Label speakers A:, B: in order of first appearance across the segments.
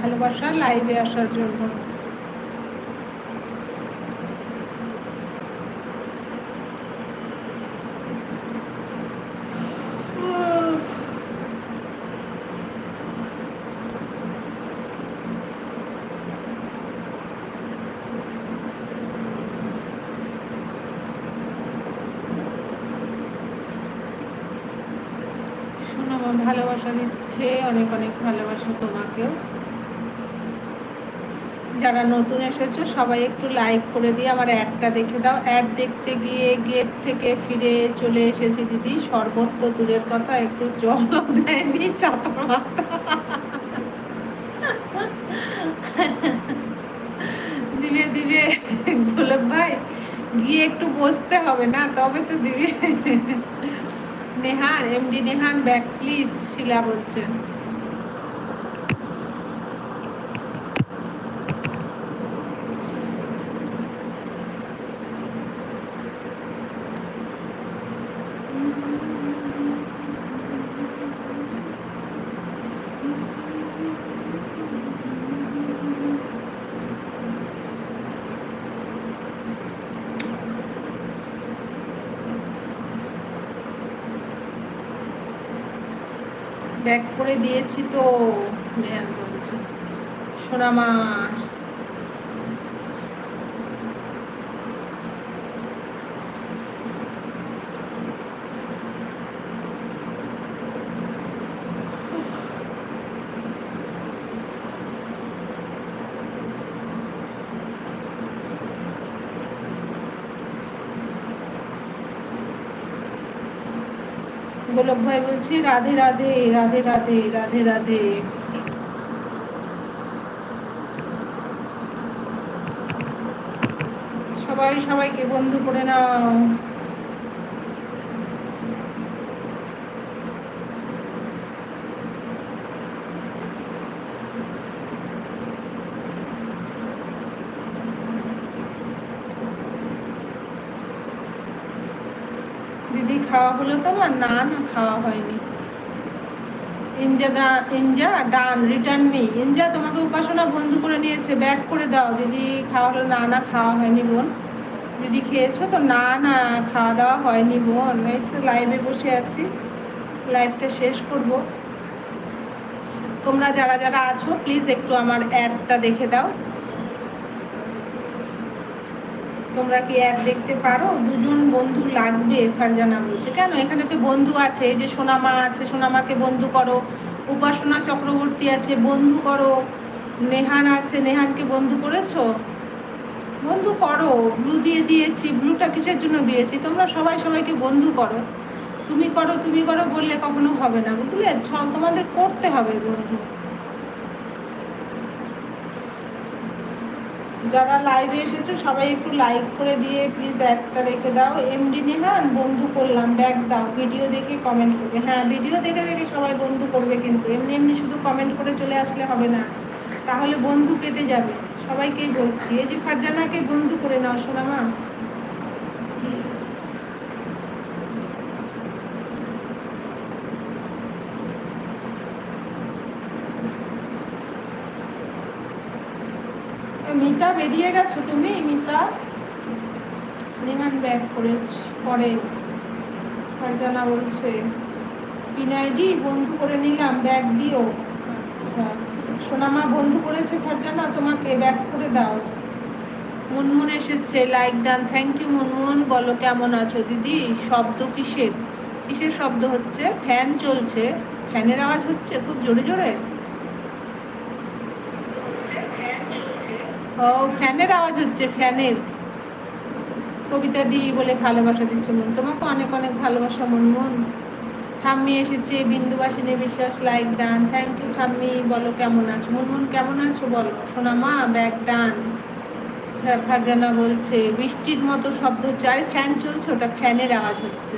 A: ভালোবাসা লাইভে আসার জন্য। ভালোবাসা দিচ্ছে অনেক অনেক ভালোবাসা তোমাকেও। যারা নতুন এসেছ, সবাই একটু লাইক করে দিয়ে আমার অ্যাডটা দেখে দাও। অ্যাড দেখতে গিয়ে গেট থেকে ফিরে চলে এসেছি দিদি। সর্বত্র দূরের কথা, একটু জল দেয়নি চাতা মাথা দিবে দিবে, গোলক ভাই। গিয়ে একটু বসতে হবে না, তবে তো দিবে। Nehan MD Nehan back please Shila বলছে। ব্যাক করে দিয়েছি তো নেহান বলছে। সোনামা গোলক ভাই বলছি রাধে রাধে রাধে রাধে রাধে রাধে। সবাই সবাইকে বন্ধু করে নাও। দিদি খাওয়া হলো তোমার না না, খাওয়া হয়নি। ইঞ্জা দা ইঞ্জা ডান, রিটার্ন মি। ইঞ্জা তোমাকে উপাসনা বন্ধু করে নিয়েছে, ব্যাক করে দাও। দিদি খাওয়া হলো, না না, খাওয়া হয়নি বোন। দিদি খেয়েছো তো, না না, খাওয়া দাওয়া হয়নি বোন। এই তো লাইভে বসে আছি। লাইভটা শেষ করব। তোমরা যারা যারা আছো প্লিজ একটু আমার অ্যাডটা দেখে দাও। তোমরা কি অ্যাড দেখতে পারো? দুজন বন্ধু লাগবে, ফারজানা বলছে। কেন? এখানে তো বন্ধু আছে, এই যে সোনামা আছে, সোনামাকে বন্ধু করো। উপাসনা চক্রবর্তী আছে, বন্ধু করো। নেহান আছে, নেহানকে বন্ধু করেছ? বন্ধু করো। ব্লু দিয়ে দিয়েছি, ব্লুটা কিসের জন্য দিয়েছি? তোমরা সবাই সবাইকে বন্ধু করো। তুমি করো তুমি করো বললে কখনো হবে না, বুঝলে? তোমাদের করতে হবে বন্ধু। যারা লাইভে এসেছ, সবাই একটু লাইক করে দিয়ে প্লিজ একটা রেখে দাও। এমডি নেহান বন্ধু করলাম ব্যাগ দাও। ভিডিও দেখে কমেন্ট করবে। হ্যাঁ ভিডিও দেখে দেখে সবাই বন্ধু করবে কিন্তু। এমনি এমনি শুধু কমেন্ট করে চলে আসলে হবে না। তাহলে বন্ধু কেটে যাবে। সবাইকেই বলছি। এই যে ফারজানাকে বন্ধু করে নাও, সোনামা। মিতা বেরিয়ে গেছো তুমি? মিতা? নেহান ব্যাগ করে পরে ফারজানা বলছে পিনাইডি বন্ধু করে নিলাম, ব্যাগ দিও। আচ্ছা সোনামা বন্ধু করেছে ফারজানা, তোমাকে ব্যাগ করে দাও। মুনমুন এসেছে, like done, thank you Munmun, বলো কেমন আছো দিদি? শব্দ কিসের? কিসের শব্দ হচ্ছে? ফ্যান চলছে। ফ্যানের আওয়াজ হচ্ছে? খুব জোরে জোরে? ও, ফ্যানের আওয়াজ হচ্ছে, ফ্যানের। কবিতা দি বলে ভালোবাসা দিচ্ছে মন। তোমাকে অনেক অনেক ভালোবাসা মন মন। ঠাম্মি এসেছে, বিন্দুবাসিনী বিশ্বাস লাইক ডান থ্যাংক ইউ ঠাম্মি। বলো কেমন আছো? মুনমুন কেমন আছো বলো? সোনা মা ব্যাগ ডান ফারজানা বলছে, বৃষ্টির মতো শব্দ হচ্ছে। আরে ফ্যান চলছে, ওটা ফ্যানের আওয়াজ হচ্ছে।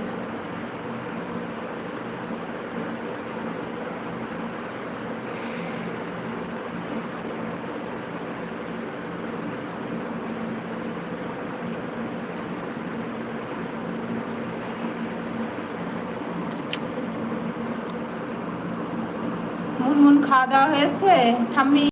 A: মুনমুন খাওয়া দাওয়া হয়েছে ঠাম্মি